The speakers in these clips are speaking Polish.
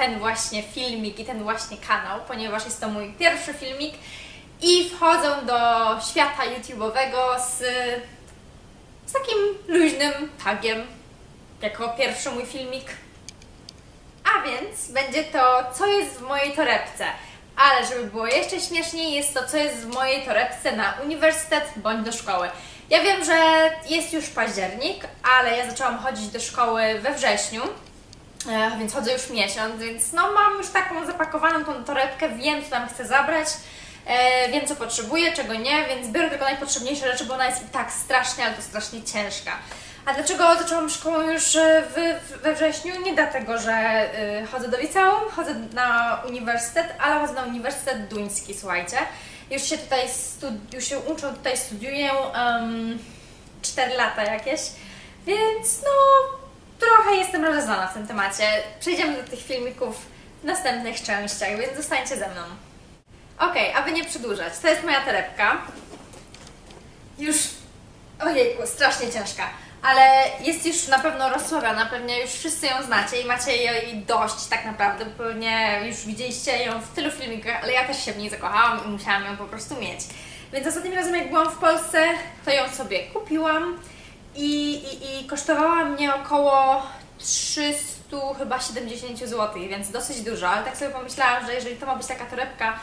ten właśnie filmik i ten właśnie kanał, ponieważ jest to mój pierwszy filmik i wchodzę do świata YouTube'owego z, z takim luźnym tagiem, jako pierwszy mój filmik. A więc będzie to, co jest w mojej torebce. Ale żeby było jeszcze śmieszniej, jest to, co jest w mojej torebce na uniwersytet bądź do szkoły. Ja wiem, że jest już październik, ale ja zaczęłam chodzić do szkoły we wrześniu, więc chodzę już miesiąc, więc no mam już taką zapakowaną tą torebkę, wiem co tam chcę zabrać, e, wiem co potrzebuję, czego nie, więc biorę tylko najpotrzebniejsze rzeczy, bo ona jest i tak strasznie, ale to strasznie ciężka. A dlaczego zaczęłam szkołę już e, w, we wrześniu? Nie dlatego, że chodzę do liceum, chodzę na uniwersytet, ale chodzę na Uniwersytet Duński, słuchajcie. Już się tutaj studi- już się uczę, tutaj studiuję um, 4 lata jakieś, więc no trochę jestem rozeznana w tym temacie. Przejdziemy do tych filmików w następnych częściach, więc zostańcie ze mną. Okej, aby nie przedłużać, to jest moja torebka. Już, ojejku, strasznie ciężka, ale jest już na pewno rozsławiona, pewnie już wszyscy ją znacie i macie jej dość tak naprawdę, pewnie już widzieliście ją w tylu filmikach, ale ja też się w niej zakochałam i musiałam ją po prostu mieć. Więc ostatnim razem jak byłam w Polsce, to ją sobie kupiłam i, i, kosztowała mnie około 300 chyba 70 zł, więc dosyć dużo, ale tak sobie pomyślałam, że jeżeli to ma być taka torebka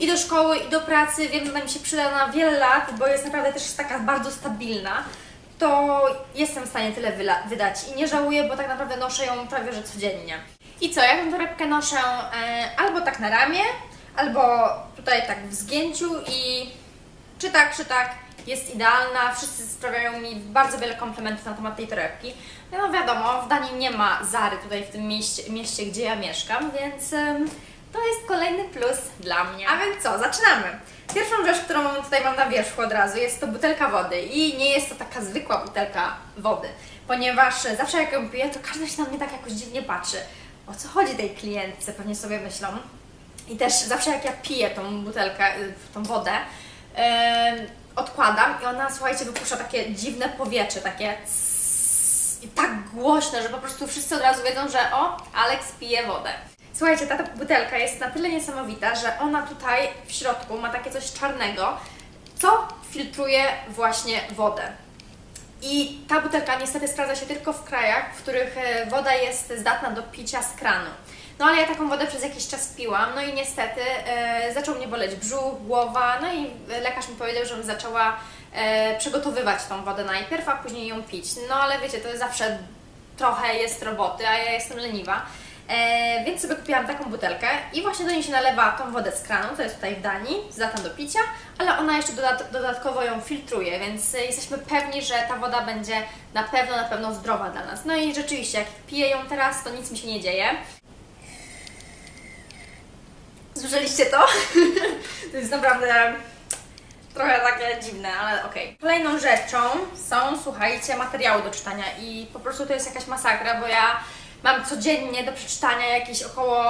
i do szkoły, i do pracy, wiem, że ona mi się przyda na wiele lat, bo jest naprawdę też taka bardzo stabilna, to jestem w stanie tyle wydać. I nie żałuję, bo tak naprawdę noszę ją prawie że codziennie. I co, ja tę torebkę noszę e, albo tak na ramię, albo tutaj tak w zgięciu i czy tak, czy tak, jest idealna. Wszyscy sprawiają mi bardzo wiele komplementów na temat tej torebki. No, no wiadomo, w Danii nie ma Zary tutaj w tym mieście, mieście gdzie ja mieszkam, więc to jest kolejny plus dla mnie. A więc co, zaczynamy. Pierwszą rzecz, którą tutaj mam na wierzchu od razu, jest to butelka wody. I nie jest to taka zwykła butelka wody, ponieważ zawsze jak ją piję, to każdy się na mnie tak jakoś dziwnie patrzy. O co chodzi tej klientce, pewnie sobie myślą. I też zawsze jak ja piję tą butelkę, y, tą wodę, odkładam i ona, słuchajcie, wypuszcza takie dziwne powietrze, takie i tak głośne, że po prostu wszyscy od razu wiedzą, że o, Alex pije wodę. Słuchajcie, ta, ta butelka jest na tyle niesamowita, że ona tutaj w środku ma takie coś czarnego, co filtruje właśnie wodę. I ta butelka niestety sprawdza się tylko w krajach, w których e, woda jest zdatna do picia z kranu. No ale ja taką wodę przez jakiś czas piłam, no i niestety e, zaczął mnie boleć brzuch, głowa, no i lekarz mi powiedział, żebym zaczęła e, przygotowywać tą wodę najpierw, a później ją pić. No ale wiecie, to zawsze trochę jest roboty, a ja jestem leniwa. E, więc sobie kupiłam taką butelkę i właśnie do niej się nalewa tą wodę z kranu, co jest tutaj w Danii, zdatna do picia, ale ona jeszcze dodat dodatkowo ją filtruje, więc jesteśmy pewni, że ta woda będzie na pewno, na pewno zdrowa dla nas. No i rzeczywiście, jak piję ją teraz, to nic mi się nie dzieje. Słyszeliście to? to jest naprawdę trochę takie dziwne, ale okej. Kolejną rzeczą są, słuchajcie, materiały do czytania i po prostu to jest jakaś masakra, bo ja mam codziennie do przeczytania jakieś około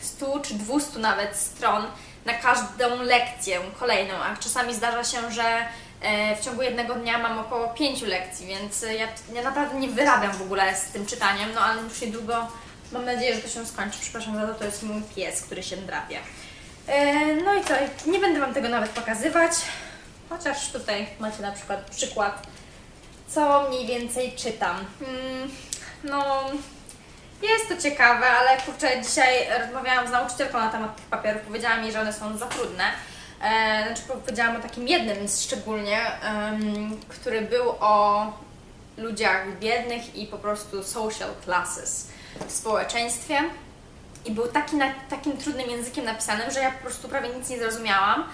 100 czy 200 nawet stron na każdą lekcję kolejną, a czasami zdarza się, że e, w ciągu jednego dnia mam około 5 lekcji, więc ja, ja naprawdę nie wyrabiam w ogóle z tym czytaniem, no ale już niedługo mam nadzieję, że to się skończy. Przepraszam za to, to jest mój pies, który się drapie. E, No i co, nie będę Wam tego nawet pokazywać, chociaż tutaj macie na przykład przykład, co mniej więcej czytam. Mm, No, jest to ciekawe, ale kurczę, dzisiaj rozmawiałam z nauczycielką na temat tych papierów, powiedziała mi, że one są za trudne. E, znaczy powiedziałam o takim jednym szczególnie, który był o ludziach biednych i po prostu social classes w społeczeństwie. I był taki na, takim trudnym językiem napisanym, że ja po prostu prawie nic nie zrozumiałam.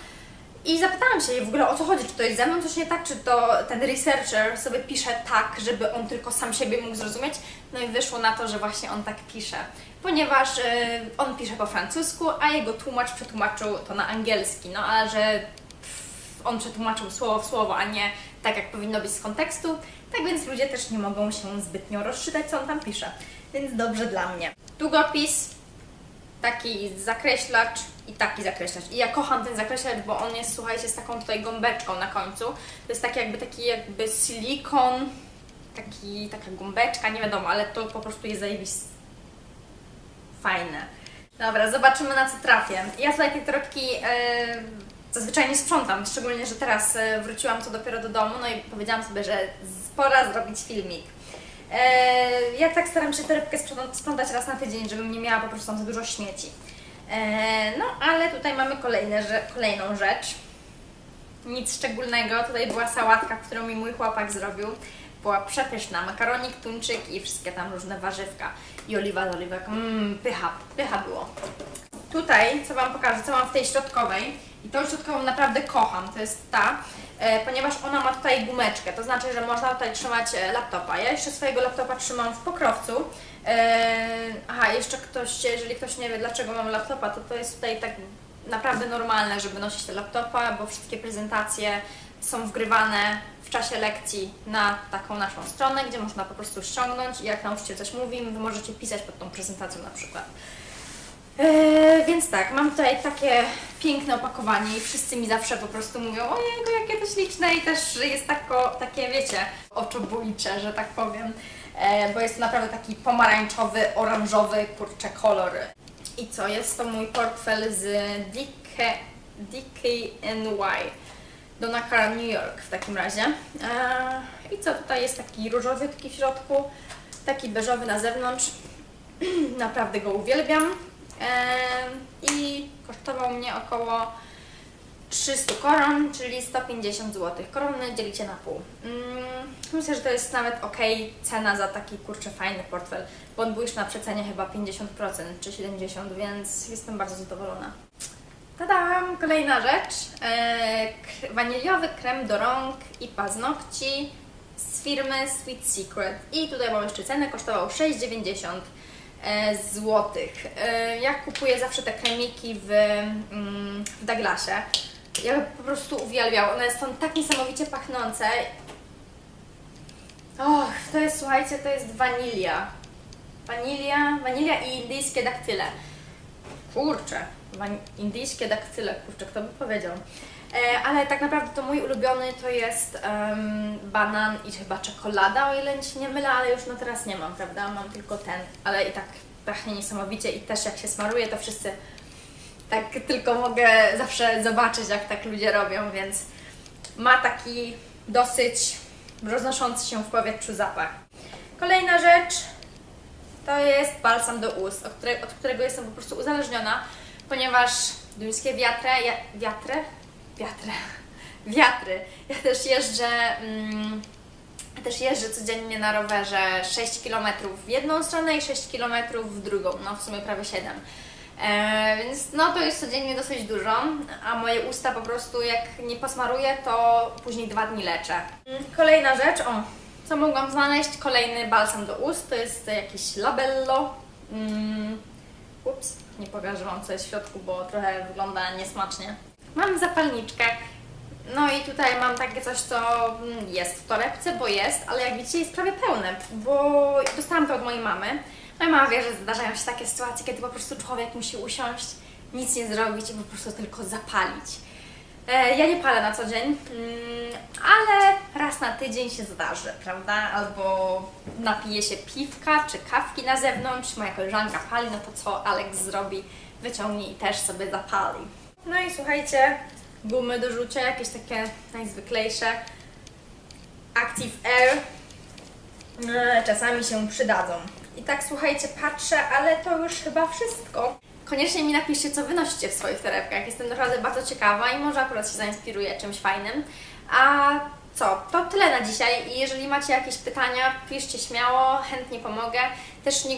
I zapytałam się jej w ogóle o co chodzi, czy to jest ze mną coś nie tak, czy to ten researcher sobie pisze tak, żeby on tylko sam siebie mógł zrozumieć. No i wyszło na to, że właśnie on tak pisze, ponieważ y, on pisze po francusku, a jego tłumacz przetłumaczył to na angielski, no ale że pff, on przetłumaczył słowo w słowo, a nie tak jak powinno być z kontekstu, tak więc ludzie też nie mogą się zbytnio rozczytać, co on tam pisze. Więc dobrze dla mnie. Długopis, taki zakreślacz i taki zakreślacz. I ja kocham ten zakreślacz, bo on jest, słuchajcie, z taką tutaj gąbeczką na końcu. To jest taki jakby taki jakby silikon, taki, taka gąbeczka, nie wiadomo, ale to po prostu jest zajebiste. Fajne. Dobra, zobaczymy na co trafię. Ja tutaj tej torebki e, zazwyczaj nie sprzątam, szczególnie, że teraz e, wróciłam co dopiero do domu, no i powiedziałam sobie, że pora zrobić filmik. E, ja tak staram się torebkę sprzątać, raz na tydzień, żebym nie miała po prostu tam za dużo śmieci. E, no, ale tutaj mamy kolejne, kolejną rzecz. Nic szczególnego, tutaj była sałatka, którą mi mój chłopak zrobił. Była przepyszna, makaronik, tuńczyk i wszystkie tam różne warzywka. I oliwa z oliwek, mmm, pycha, pycha było. Tutaj, co Wam pokażę, co mam w tej środkowej i tą środkową naprawdę kocham, to jest ta, e, ponieważ ona ma tutaj gumeczkę, to znaczy, że można tutaj trzymać e, laptopa. Ja jeszcze swojego laptopa trzymam w pokrowcu. E, aha, jeszcze ktoś, jeżeli ktoś nie wie dlaczego mam laptopa, to to jest tutaj tak naprawdę normalne, żeby nosić te laptopa, bo wszystkie prezentacje są wgrywane w czasie lekcji na taką naszą stronę, gdzie można po prostu ściągnąć i jak nauczyciel coś mówi, Wy możecie pisać pod tą prezentacją na przykład. Eee, więc tak, mam tutaj takie piękne opakowanie i wszyscy mi zawsze po prostu mówią ojejku, jakie to śliczne i też jest tako, takie, wiecie, oczobójcze, że tak powiem, eee, bo jest to naprawdę taki pomarańczowy, oranżowy, kurczę, kolor. I co, jest to mój portfel z DK, DKNY, Donna Karan New York w takim razie. Eee, I co, tutaj jest taki różowiutki w środku, taki beżowy na zewnątrz. Naprawdę go uwielbiam. I kosztował mnie około 300 koron, czyli 150 zł. Korony dzielicie na pół. Mm, Myślę, że to jest nawet ok cena za taki kurczę fajny portfel, bo on był już na przecenie chyba 50% czy 70%, więc jestem bardzo zadowolona. Tadam! Kolejna rzecz. E, waniliowy krem do rąk i paznokci z firmy Sweet Secret. I tutaj mam jeszcze cenę, kosztował 6,90 e, złotych. E, Ja kupuję zawsze te kremiki w, mm, w Douglasie. Ja po prostu uwielbiam. One są tak niesamowicie pachnące. Och, to jest, słuchajcie, to jest wanilia. Wanilia, wanilia i indyjskie daktyle. Kurczę, indyjskie daktyle, kurczę, kto by powiedział. E, ale tak naprawdę to mój ulubiony to jest em, banan i chyba czekolada, o ile się nie mylę, ale już no teraz nie mam, prawda? Mam tylko ten, ale i tak pachnie niesamowicie i też jak się smaruje, to wszyscy tak tylko mogę zawsze zobaczyć, jak tak ludzie robią, więc ma taki dosyć roznoszący się w powietrzu zapach. Kolejna rzecz to jest balsam do ust, od, które, od którego jestem po prostu uzależniona, ponieważ duńskie wiatry, ja, wiatry? Wiatry. Ja też jeżdżę, mm, też jeżdżę codziennie na rowerze 6 km w jedną stronę i 6 km w drugą, no w sumie prawie 7. E, więc no to jest codziennie dosyć dużo, a moje usta po prostu jak nie posmaruję, to później dwa dni leczę. Mm, Kolejna rzecz, o, co mogłam znaleźć? Kolejny balsam do ust, to jest jakiś labello. Mm, ups, nie pokażę Wam co jest w środku, bo trochę wygląda niesmacznie. Mam zapalniczkę. No i tutaj mam takie coś, co mm, jest w torebce, bo jest, ale jak widzicie jest prawie pełne, bo dostałam to od mojej mamy. Moja mama wie, że zdarzają się takie sytuacje, kiedy po prostu człowiek musi usiąść, nic nie zrobić i po prostu tylko zapalić. E, Ja nie palę na co dzień, mm, ale raz na tydzień się zdarzy, prawda? Albo napije się piwka czy kawki na zewnątrz, moja koleżanka pali, no to co Alex zrobi? Wyciągnie i też sobie zapali. No i słuchajcie, gumy do rzucia, jakieś takie najzwyklejsze. Active Air e, czasami się przydadzą. I tak słuchajcie, patrzę, ale to już chyba wszystko. Koniecznie mi napiszcie, co wy nosicie w swoich torebkach. Jestem naprawdę bardzo ciekawa i może akurat się zainspiruję czymś fajnym. A co? To tyle na dzisiaj i jeżeli macie jakieś pytania, piszcie śmiało, chętnie pomogę. Też, nie,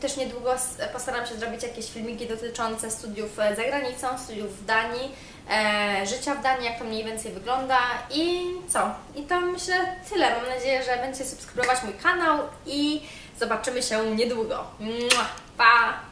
też niedługo postaram się zrobić jakieś filmiki dotyczące studiów e, za granicą, studiów w Danii, e, życia w Danii, jak to mniej więcej wygląda i co? I to myślę tyle. Mam nadzieję, że będziecie subskrybować mój kanał i zobaczymy się niedługo. Mua, Pa!